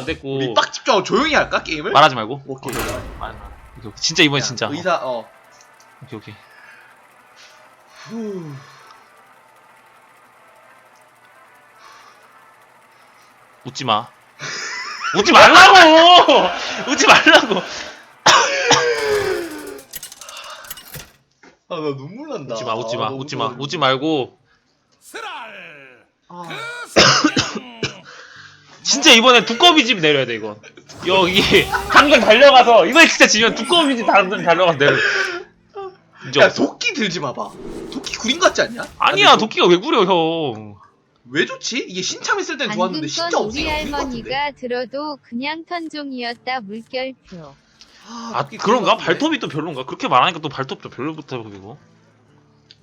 안 됐고 우리 딱 집중하고 조용히 할까 게임을? 말하지 말고 오케이. 아, 아, 오케이, 오케이. 진짜 이번엔 야, 진짜 어, 의사 어. 오케이 오케이 후. 웃지 마 웃지 말라고 웃지 말라고 아나 눈물 난다. 웃지 마 웃지 마 아, 웃지 마. 웃지 말고 아, 진짜 이번엔 두꺼비 집 내려야 돼 이건 여기 당장 달려가서 이번에 진짜 지면 두꺼비 집 당장 달려가서 내려 인정 야 도끼 들지 마봐. 도끼 구린 같지 않냐? 아니야 도끼가 왜 구려 형 왜 좋지? 이게 신참 있을 땐 좋았는데 방금 진짜 건 없으니까 우리 구린 것 같은데. 할머니가 들어도 그냥 편종이었다 물결표. 아 도끼 구린 그런가? 같은데. 발톱이 또 별론가? 그렇게 말하니까 또 발톱도 별로부터 보이고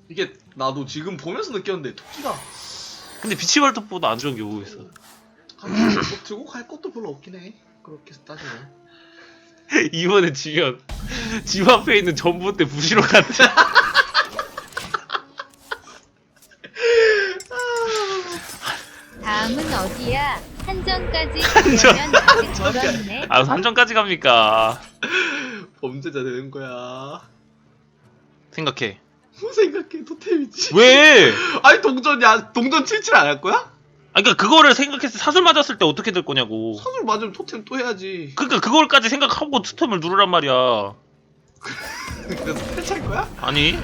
이게 나도 지금 보면서 느꼈는데 도끼가 근데 비치 발톱보다 안 좋은 게 오고 있어 한뭐 들고 갈 것도 별로 없긴 해. 그렇게 따지면. 이번에 지면 집 앞에 있는 전봇대 부시러 갔지 다음은 어디야? 한정까지 한정. 가면 아직 멀었네. 아 산정까지 갑니까 범죄자 되는 거야. 생각해 뭐 생각해 토템이지. 왜? 아니 동전 야 동전 칠칠 안 할 거야? 아 그니까 그거를 생각해서 사슬 맞았을 때 어떻게 될 거냐고 선을 맞으면 토템 또 해야지. 그니까 그걸까지 생각하고 스톰을 누르란 말이야 그래서 탈취할 거야? 아니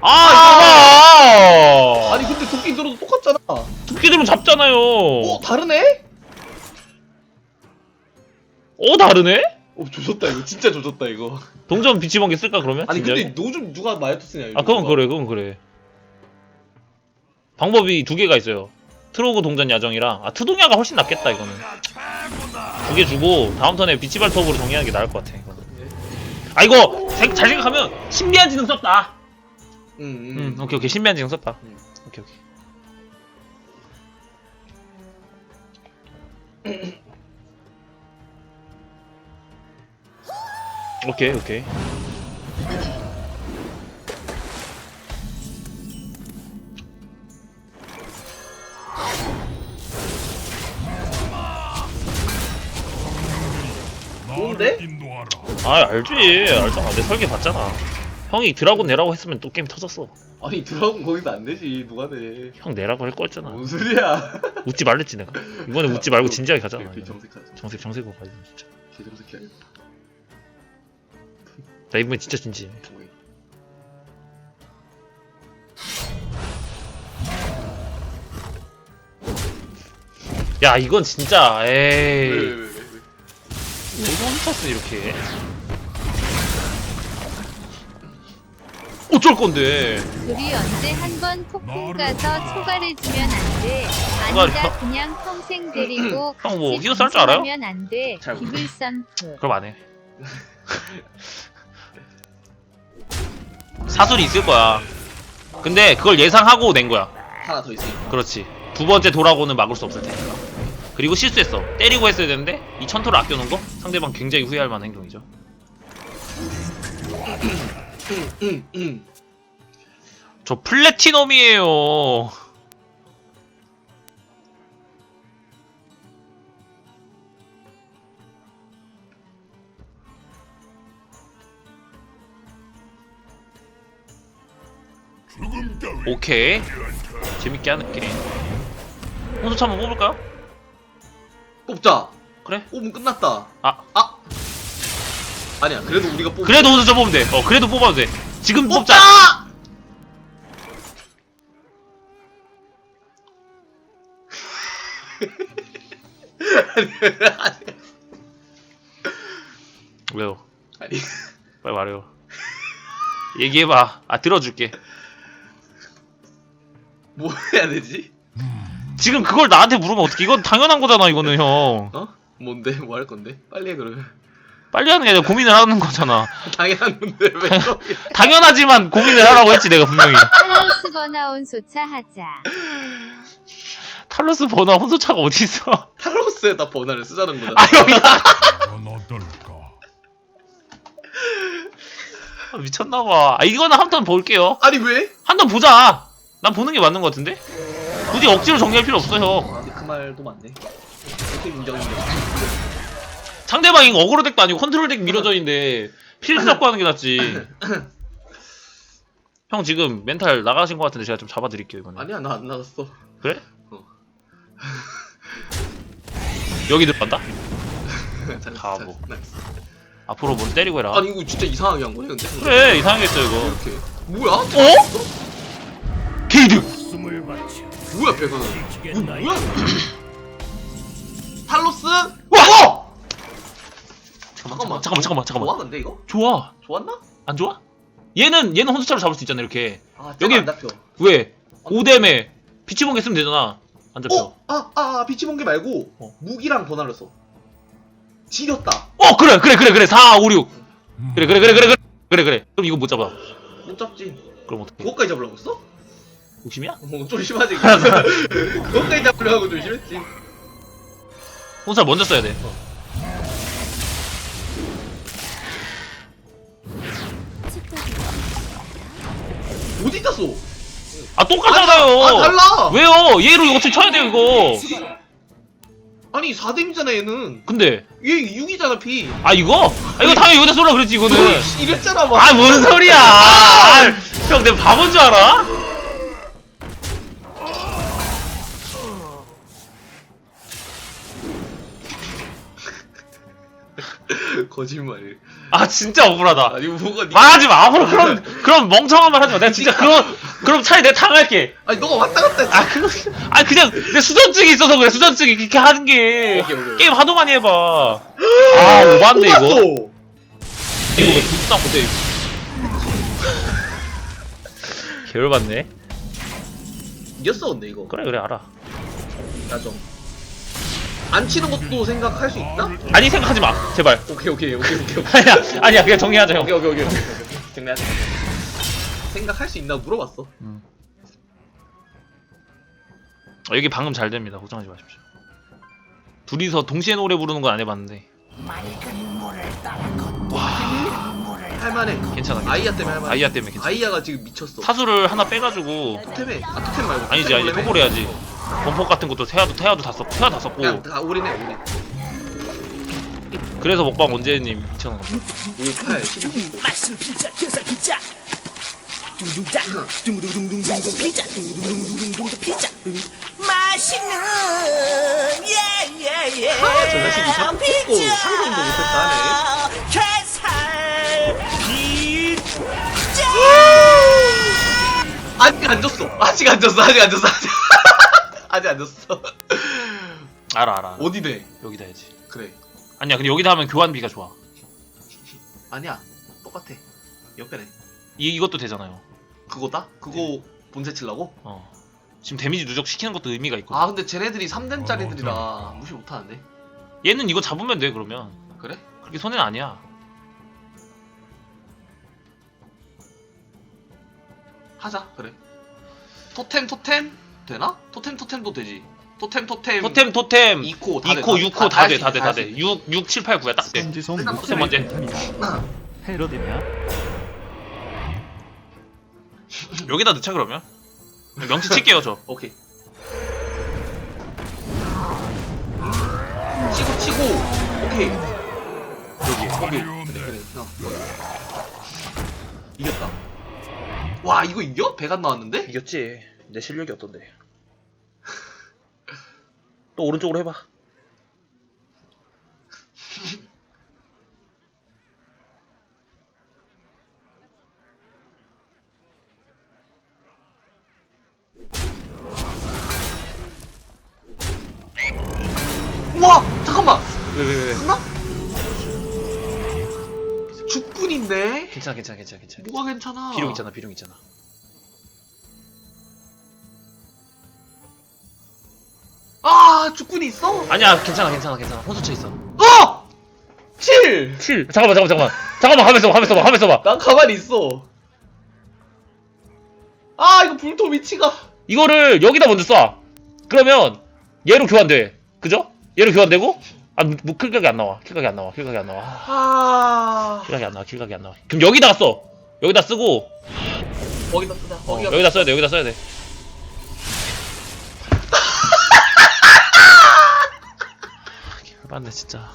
아 이거 봐 아니 근데 도끼 들어도 똑같잖아. 두께 좀 잡잖아요 어 다르네? 어 다르네? 어 조졌다 이거 진짜 조졌다 이거. 동전 비치번개 쓸까 그러면? 아니 진작에? 근데 요즘 누가 마이어트 쓰냐 이거. 아 그건 그래 그건 그래 방법이 두 개가 있어요 트로그 동전 야정이랑 아 트동야가 훨씬 낫겠다 이거는 두 개 주고 다음 턴에 비치발 톱으로 정리하는 게 나을 것 같아 이거는 아 이거 생- 잘 생각하면 신비한 지능 썼다 응, 응. 음 오케이 오케이 신비한 지능 썼다 음. 오케이 오케이 오케이 오케이. 아 알지 알잖아 내 설계 봤잖아 형이 드라곤 내라고 했으면 또 게임 터졌어 아니 드라곤 거기서 안 되지 누가 돼? 형 내라고 할 거였잖아 뭔 소리야? 웃지 말랬지 내가 이번에 웃지 말고 진지하게 가잖아 오케이, 이거. 정색하자. 정색 정색으로 가자 진짜 개정색해야겠다. 나 이번에 진짜 진지해. 야 이건 진짜 왜, 왜, 에이 왜, 왜, 왜? 너무 훔쳤어 이렇게 어쩔 건데 우리 언제 한번 폭풍 가서 초가래주면 안 돼. 아니다 그냥 평생 데리고 형뭐 같이 히도 쌀줄 알아요? 방송하면 안 돼. 잘 모르- 기블선프. 그럼 안해 사술이 있을 거야. 근데 그걸 예상하고 낸 거야. 하나 더 있으니까. 그렇지. 두 번째 돌아고는 막을 수 없을 테니까. 그리고 실수했어. 때리고 했어야 되는데 이 천토를 아껴놓은 거? 상대방 굉장히 후회할 만한 행동이죠. 응, 응. 저 플래티넘이에요 오케이 재밌게 하는 게임 홍수차 한번 뽑을까요? 뽑자. 그래? 뽑으면 끝났다. 아 아. 아니야. 그래도 우리가 뽑. 그래도 홍수차 뽑으면 돼어 그래도 뽑아도 돼 지금 뽑자 뽑자. 왜요? 아니. 빨리 말해요 얘기해봐 아 들어줄게 뭐 해야 되지? 지금 그걸 나한테 물으면 어떡해 이건 당연한 거잖아 이거는 형 어? 뭔데? 뭐 할 건데? 빨리 해 그러면. 빨리 하는 게 아니라 고민을 하는 거잖아 당연한 건데 왜 또? 당연하지만 고민을 하라고 했지 내가 분명히 탈러스 번아온 소차하자. 탈러스 버나 혼소차가 어딨어 탈로스에다 번호를 쓰자는 거잖아. 아 여기다 넌 어떨까? 아, 미쳤나봐 아 이거는 한 턴 볼게요 아니 왜? 한 턴 보자 난 보는 게 맞는 거 같은데 굳이 억지로 정리할 필요 없어요 아, 근데 그 말도 맞네. 이렇게 인정 인정. 상대방이 어그로 덱도 아니고 컨트롤 덱 미러전인데 필드 잡고 하는 게 낫지 형 지금 멘탈 나가신 것 같은데 제가 좀 잡아드릴게요 이번에 아니야 나 안 나갔어. 그래? 어. 여기 들어간다? 가보. 잘했어. 앞으로 뭘 때리고 해라 아니 이거 진짜 이상하게 한 거네 근데. 그래 이상하게 했어 이거 이렇게. 뭐야? 어? 바쳐 뭐야 배가? 뭐, 뭐야? 탈로스? 와! 잠깐만. 잠깐만 잠깐만 잠깐만 좋아 근데 이거? 좋아 좋았나? 안 좋아? 얘는 얘는 혼수차로 잡을 수 있잖아 이렇게 아 여기- 여기 안 잡혀. 왜? 오뎀에 비치봉개 쓰면 되잖아 안 잡혀 어? 아, 아, 아 비치 번개 말고 어. 무기랑 더 날렸어. 지렸다. 어 그래 그래 그래 그래 4 5 6 그래 그래 그래 그래 그래 그래 그래 그럼 이거 못 잡아 못 잡지. 그럼 어떡해 그거까지 잡으려고 했어? 욕심이야? 어, 좀 심하지. 그거까지 잡으려고 하고 좀 심했지. 혼살 먼저 써야 돼 어디 있었어? 아 똑같잖아요 아, 달라. 왜요? 얘로 이거 어떻게 쳐야 돼요 이거 아니 4댐이잖아 얘는. 근데 얘 6이잖아 피. 아 이거? 아 이거 당연히 여기다 쏠라 그랬지 이거는 이랬잖아 막. 아뭔 소리야 아, 형 내가 바본 줄 알아? 거짓말. 아 진짜 억울하다. 아니 뭐가 니 말하지 마. 앞으로 그런 그런 멍청한 말 하지 마. 내가 진짜 그런 그럼 차라리 내가 당할게. 아니 너가 왔다 갔다 했지. 아 그거 아 그냥 내 수전증이 있어서 그래. 수전증이 그렇게 하는 게. 오케이, 오케이. 게임 하도 많이 해봐. 아 오반데 이거. 이거 왜 부스당 못해? 개열받네. 이겼어 근데 이거. 그래 그래 알아. 나 좀 안 치는 것도 생각할 수 있나? 아니 생각하지 마. 제발. 오케이 오케이 오케이 오케이. 오케이 아니야 아니야 그냥 정리하자 형. 오케이 오케이 오케이 오케이. 정리하자. 생각할 수 있나 물어봤어. 어, 여기 방금 잘 됩니다. 걱정하지 마십시오. 둘이서 동시에 노래 부르는 건 안 해봤는데. 할만해. 괜찮아 괜찮아. 아이야 때문에 할만해. 아이야 때문에 괜찮아. 아이야가 지금 미쳤어. 사수를 하나 빼가지고. 토템에 아 토템 말고. 아니지 토템 아니지. 토볼 해야지 범퍼 같은 것도 태아도 태아도 다 썼고 태아 다 썼고. 그냥 다 올인해 올인 그래서 먹방 언제님 2,000원 5, 8, 12 맛있는 피자 계산 피자. 둥둥자 둥둥둥둥둥둥 피자 둥둥둥둥둥 피자 맛있는 예예예 아, 저 자식 이상 뽑고 상상도 못했다 하네. 게살 피자 아직 안 줬어. 아직 안 줬어. 아직 안 줬어. 아직 아직 안 줬어. 알아 알아 어디네 여기다 해야지. 그래. 아니야 근데 여기다 하면 교환비가 좋아. 아니야. 똑같아. 옆에네 이, 이것도 되잖아요. 그거다? 그거 본세 칠라고? 어. 지금 데미지 누적 시키는 것도 의미가 있거든. 아 근데 쟤네들이 3댐짜리들이라 무시 못하는데. 얘는 이거 잡으면 돼 그러면. 그래? 그렇게 손해는 아니야. 하자 그래. 토템 토템 되나? 토템 토템도 되지. 토템 토템 토템 토템. 2코 다 돼, 2코 다- 6코 다다돼 다 돼다수6 6 7 8 9야 딱돼. 선지송 일단 토템 목소리 먼저 니다. 해로되면 여기다 넣자 그러면? 명치 칠게요 저. 오케이. 치고 치고. 오케이. 여기. 오케이. 그래 그래 어. 이겼다. 와 이거 이겨? 배가 나왔는데? 이겼지 내 실력이 어떤데? 또 오른쪽으로 해봐. 와! 잠깐만! 왜왜 왜? 하나? 죽군인데? 괜찮아 괜찮아 괜찮아 괜찮아. 뭐가 괜찮아? 비룡 있잖아 비룡 있잖아 아 죽군이 있어? 아니야 괜찮아 괜찮아 괜찮아. 혼수쳐 있어. 어! 7! 7 잠깐만 잠깐만 잠깐만. 잠깐만 하면서 봐 하면서 봐 하면서 봐. 난 가만히 있어. 아 이거 불토 위치가. 이거를 여기다 먼저 쏴. 그러면 얘로 교환돼. 그죠? 얘로 교환되고? 아 뭐, 킬각이 안 나와. 킬각이 안 나와. 킬각이 안 나와. 아, 아 킬각이 안 나와 킬각이 안 나와. 그럼 여기다가 써. 여기다 쓰고. 거기다 쓰자. 어, 여기다 써야 돼 여기다 써야 돼 맞네 진짜.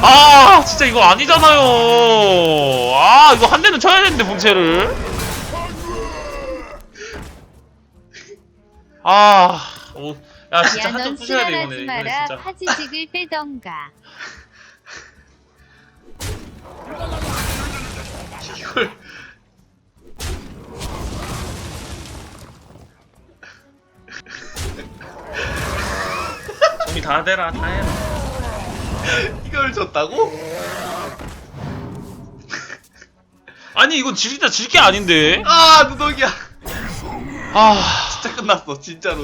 아 진짜 이거 아니잖아요. 아 이거 한 대는 쳐야 되는데 본체를. 아 오, 야 진짜 야넌 한점 부셔야 돼 수혈하지 이거는 이거는 마라. 진짜 파지직을 빼던가. 이걸 다 되라 다 해라. 이걸 줬다고? 아니 이건 진짜 질게 아닌데. 아 누더기야. 아. 진짜 끝났어 진짜로.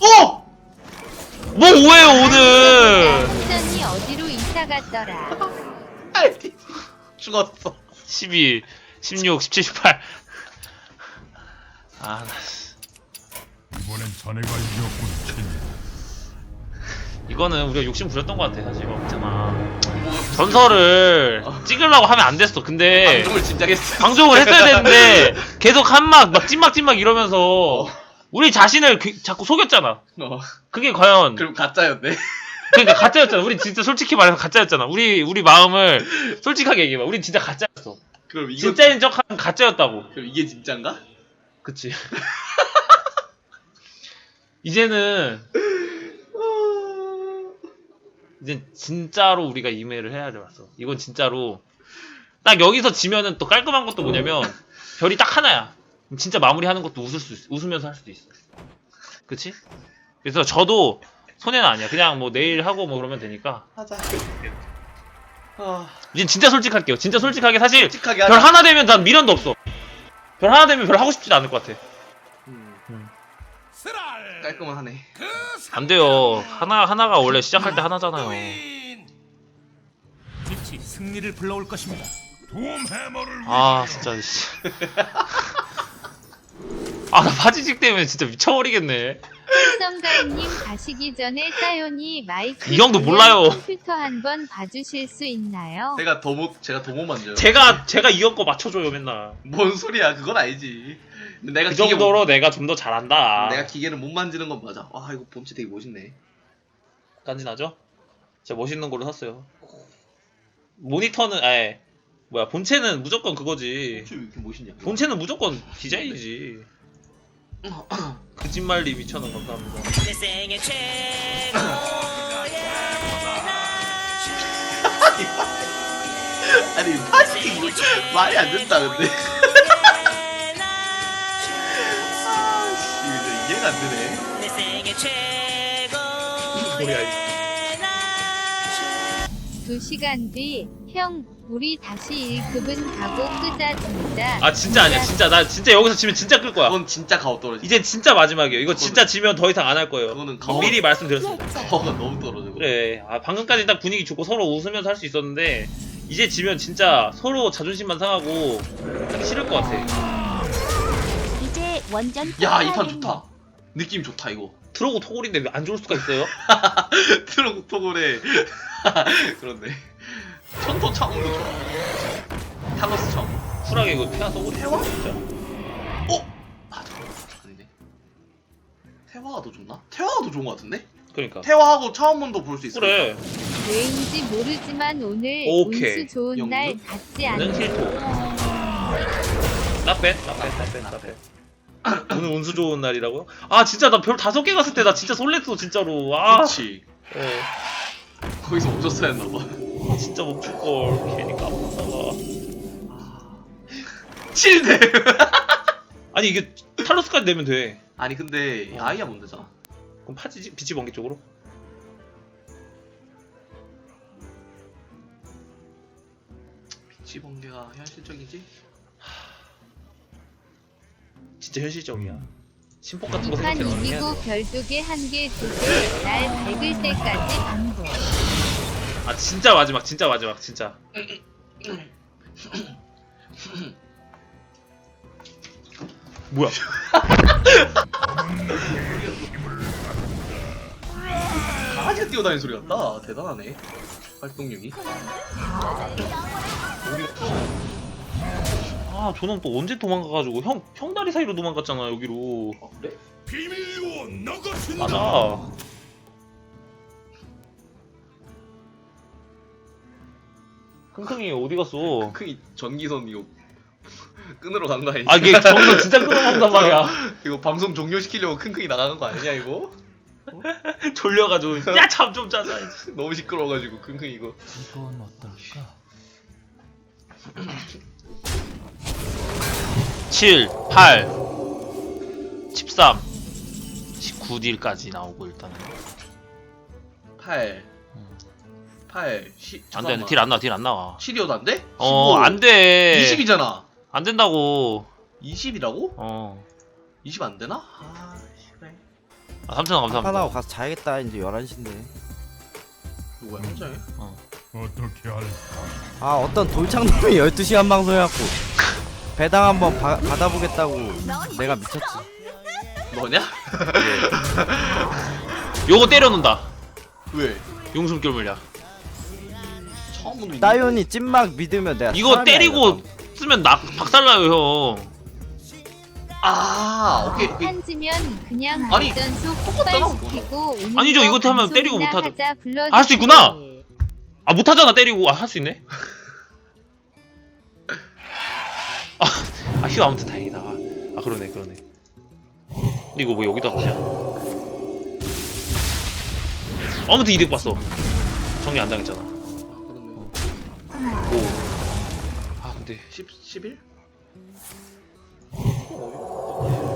오! 뭐 오해요 오늘. 후전이 어디로 이사 갔더라? 아이, 죽었어. 12 16 17 18 아, 나 씨. 이번엔 자네가 이겼군 친 이거는 우리가 욕심 부렸던 것 같아 사실. 막 있잖아. 전설을 찍으려고 하면 안 됐어. 근데 방송을 진작 했어. 방송을 했어야 되는데 계속 한막 막 찐막 찐막 이러면서 우리 자신을 그- 자꾸 속였잖아. 어, 그게 과연 그럼 가짜였네. 그러니까 가짜였잖아. 우리 진짜 솔직히 말해서 가짜였잖아. 우리 우리 마음을 솔직하게 얘기해봐. 우리 진짜 가짜였어. 그럼 이거 진짜인 척한 가짜였다고. 그럼 이게 진짠가? 그치. 이제는 이제 진짜로 우리가 이메일을 해야 돼 왔어. 이건 진짜로 딱 여기서 지면은 또 깔끔한 것도 뭐냐면 별이 딱 하나야. 진짜 마무리하는 것도 웃을 수 있, 웃으면서 할 수도 있어. 그치? 그래서 저도 손해는 아니야. 그냥 뭐 내일 하고 뭐 그러면 되니까. 하자 아 이젠 진짜 솔직할게요. 진짜 솔직하게 사실 솔직하게 별 하자 하나 되면 난 미련도 없어. 별 하나 되면 별 하고 싶지도 않을 것 같아. 음. 깔끔은 하네 안 돼요. 하나 하나가 원래 시작할 때 하나잖아요. 빛이 승리를 불러올 것입니다. 돔 해머를 아 진짜 씨. 아 나 바지직 때문에 진짜 미쳐버리겠네. 성가인님 가시기 전에 사연이 마이크 이 형도 보면 몰라요. 컴퓨터 한번 봐주실 수 있나요? 내가 도모 제가 도모 만져요 제가 제가 이 형 거 맞춰줘요 맨날. 뭔 소리야 그건 아니지 내가 그 기계 정도로 내가 좀 더 잘한다. 못, 내가 기계를 못 만지는 건 맞아 아 이거 본체 되게 멋있네 간지나죠? 진짜 멋있는 걸로 샀어요. 모니터는 아예 뭐야 본체는 무조건 그거지. 본체 왜 이렇게 멋있냐 본체는 무조건 디자인이지. 거짓말리 미천원 감사합니다. 내 생애 최고의 아니 파스팅 뭐 말이 안 된다 근데 이해가 안 되네 내 생애 최고 뭐야, 두 시간 뒤 형 우리 다시 1급은 가고 끄자 진짜 아 진짜 아니야 진짜 나 진짜 여기서 지면 진짜 끌 거야. 그건 진짜 가오 떨어지 이제 진짜 마지막이에요. 이거 진짜 지면 더 이상 안 할 거예요. 그거는 뭐 가오 미리 말씀드렸습니다. 가오가 너무 떨어져 그래. 아, 방금까지 딱 분위기 좋고 서로 웃으면서 할 수 있었는데 이제 지면 진짜 서로 자존심만 상하고 하기 싫을 것 같아. 이제 원전 야 이 판 좋다 느낌 좋다 이거 트로고 토골인데 왜 안 좋을 수가 있어요? 트럭 토골에 그렇네 천토 차음도 좋아 타노스 차음 쿨하게 이거 태아 토골 태화? 진짜. 어? 아 잠깐만 아니네 태화가 더 좋나? 태화가 더 좋은 것 같은데? 그러니까. 태화하고 차원문도 볼 수 있어 그래. 왜인지 모르지만 오늘 오케이. 운수 좋은 영국? 날 같지 는 않나 힐토. 나빼, 나빼, 나빼, 나빼. 오늘 운수 좋은 날이라고요? 아 진짜 나 별 다섯 개 갔을 때 나 진짜 설렜어 진짜로. 아, 그렇지 어, 거기서 멈췄어야 했나봐 아, 진짜 멈출 걸 괜히 까먹다가. 7대 아니 이게 탈로스까지 내면 돼. 아니 근데 어. 아이야 뭔데잖아 그럼 파지 비치 번개 쪽으로? 비치 번개가 현실적이지? 진짜 현실적이야. 심폭 같은 거 이판 생각해 이기고 별두 개 한 개 두 개 날 밝을 때까지 반복 아 진짜 마지막, 진짜 마지막, 진짜. 뭐야? 강아지가 뛰어다니는 소리 같다. 대단하네. 활동력이. 아 아 저놈 또 언제 도망가가지고 형 형 다리 사이로 도망갔잖아 여기로 아 그래? 비밀 요원 나가신다. 맞아 킁킁이 어디 갔어 그 전기선 이거 끈으러 간 거 아니지? 아 이게 저기서 진짜 끊어먹단 말이야 이거 방송 종료시키려고 킁킁이 나가는 거 아니냐 이거? 졸려가지고 야 잠 좀 자자 너무 시끄러워가지고 킁킁 이거 이건 어떨까? 7, 8, 13, 19딜까지 나오고 일단은. 8 8 10 안돼 딜 안 나와 딜 안 나와. 7이어도 안 돼? 어 안돼. 20이잖아. 안 된다고. 20이라고? 어. 20 안 되나? 아 아, 3천 원 감사합니다. 하나고 가서 자야겠다. 이제 11시인데. 누구야 혼자해? 어떻게 할까? 아 어떤 돌창놈이 12시간 방송해갖고 배당 한번 바- 받아보겠다고 내가 미쳤지. 너냐? 요거 때려놓는다. 왜? 용숨결 물약 처음 보는 따윤이 찐막 믿으면 내가 이거 사람이 때리고 아니거든. 쓰면 나 박살나요 형. 아 오케이. 오케이. 한지면 그냥 아니, 똑같잖아, 폭발시키고 아니죠, 거 이거 하면 때리고 못하죠. 할수 있구나! 아 못하잖아 때리고. 아 할 수 있네 아 휴 아무튼 다행이다. 아 그러네 그러네. 근데 이거 뭐 여기다 가냐 아무튼 이득 봤어. 정리 안 당했잖아. 오아 근데 10, 11?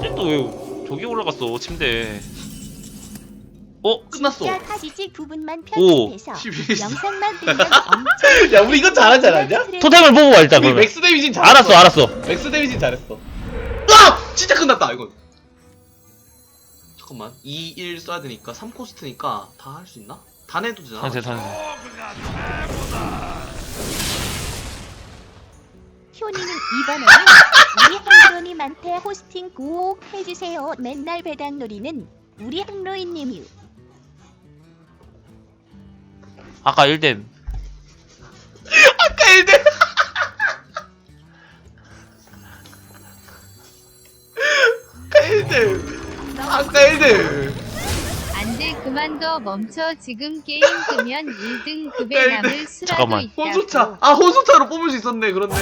쟤또왜 저기 올라갔어 침대 어? 끝났어 야 하시지 부분만 오. 편집해서 11 영상만 보면 엄청 야 우리 이거 잘하지 않았냐? 토템을 뽑고 와 일단 우리 그러면 맥스 데미지는 잘했어 알았어 알았어 맥스 데미지는 잘했어 아! 진짜 끝났다 이건 잠깐만 2, 1 써야 되니까 3코스트니까 다 할 수 있나? 다 내도 되나? 탄세 탄세 효니는 이번에는 우리 항로님한테 호스팅 꼭 해주세요. 맨날 배당 놀이는 우리 항로인님이요. 아까 1댐 아까 1대. 아까 1대. 아까 1대. 안돼 그만둬. 멈춰. 지금 게임 끄면 1등 급에 남을 수라도 잠깐만. 있다고. 혼소차. 아 혼소차로 뽑을 수 있었네 그렇네.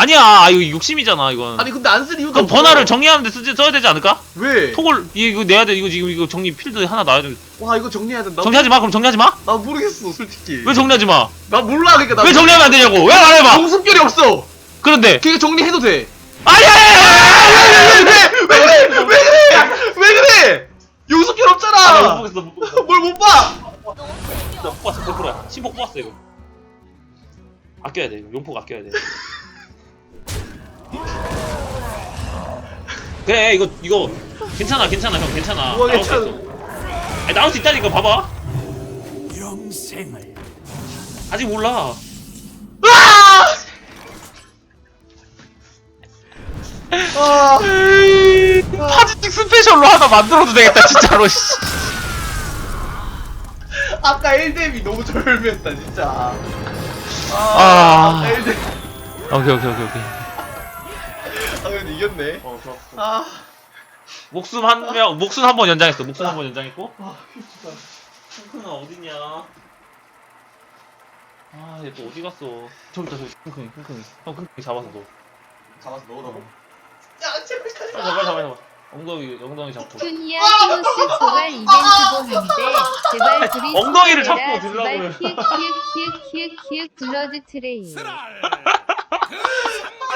아니야. 아, 이거 욕심이잖아 이건. 아니 근데 안 쓸 이유가 그럼 없어 번화를 정리하는데 쓰지 써야 되지 않을까? 왜? 톡을 이거 내야 돼. 이거 지금 이거 정리 필드 하나 놔야 돼. 와 이거 정리해야 된다. 정리하지 마 그럼 정리하지 마? 나 모르겠어 솔직히. 왜 정리하지 마? 나 몰라 그러니까 나 왜 정리하면 안 되냐고. 왜 안 해봐? 공습결이 없어. 그런데. 그게 정리해도 돼. 아니야 왜 그래? 왜 그래? 왜 그래? 용습결 없잖아. 보겠어 못 보겠어. 뭘 못 봐? 못 봤어 100%야 신복 뽑았어 이거. 아껴야 돼 이거. 용폭 아껴야 돼 그래 이거 이거. 괜찮아 괜찮아 형 괜찮아. 뭐가 나올 수 괜찮아? 있어. 아니, 나올 수 있다니까 봐봐. 영생을. 아직 몰라. 아, 파지틱 스페셜로 하나 만들어도 되겠다 진짜로 씨. 아까 1뎀이 너무 절묘했다 진짜. 아, 아. 아 까 1뎀. 오케이 오케이 오케이 오케이. 아 이겼네 어 좋았어 아 목숨 한 명 목숨 한 번 연장했어 목숨 한 번 연장했고 킁킁아 어딨냐 아 얘 또 어디 갔어 저기 있다 저기 킁킁이 킁킁이 형 킁킁이 잡아서 너 잡았어 넣어라 야 제발 가지 잡아 빨리 잡아 엉덩이 엉덩이 잡고 툰이야 히오스 소갈 이벤트도 한데 제발 둘이 엉덩이를 잡고 들라고요. 제발 키읔 키읔 키읔 키읔 키읔 블러드 트레이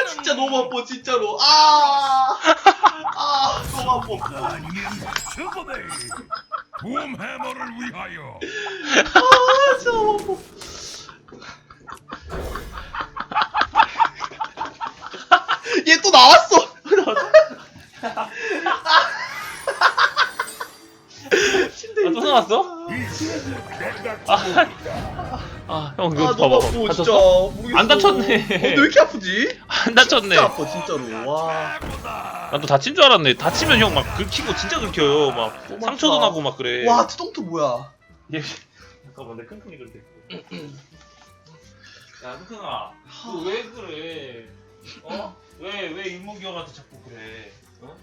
아 진짜 너무 아파 진짜로 아, 아 너무 아파. 붐 해머를 위하여. 아 진짜 너무 아파 얘 또 나왔어 아또 나왔어? 아형 이거 아 봐봐 너무 아파 진짜 다쳤어? 모르겠어. 안 다쳤네. 어, 왜 이렇게 아프지? 안 다쳤네 진짜 아파 진짜로 와 난 또 다친 줄 알았네 다치면 형 막 긁히고 진짜 긁혀요 막 너무 상처도. 나고 막 그래 와, 투동투 뭐야? 얘 잠깐만 내 킁킁이 그렇게 야 흑흥아 너 왜 그래 어? 왜 왜 일목이 형한테 자꾸 그래 어?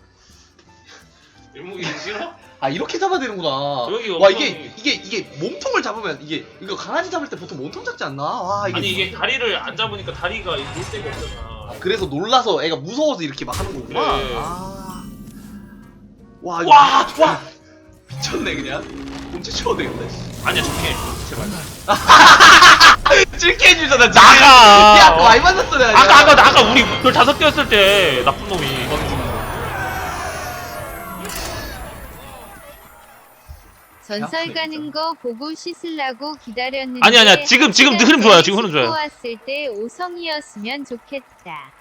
일목이 싫어? 아 이렇게 잡아야 되는구나. 여기 와 엄청- 이게 이게 이게 몸통을 잡으면 이게 이거 강아지 잡을 때 보통 몸통 잡지 않나? 와 이게 아니 이게 다리를 안 잡으니까 다리가 놀 데가 없잖아 그래서 놀라서 애가 무서워서 이렇게 막 하는 거구나. 그래. 아. 와, 이거 와! 와! 미쳤네 그냥. 훔쳐 쳐도 되겠다. 씨. 아니야 적게 제발 찔게 해주잖아. 나가! 야, 아까 많이 만났어 내가. 아까 아까 나 아까 우리 별 다섯 개였을 때 나쁜 놈이 전설 가는 거 보고 씻으려고 기다렸는데 아니, 아니야. 지금- 지금 흐름 좋아요. 지금 흐름 좋아요. 왔을 때 오성이었으면 좋겠다.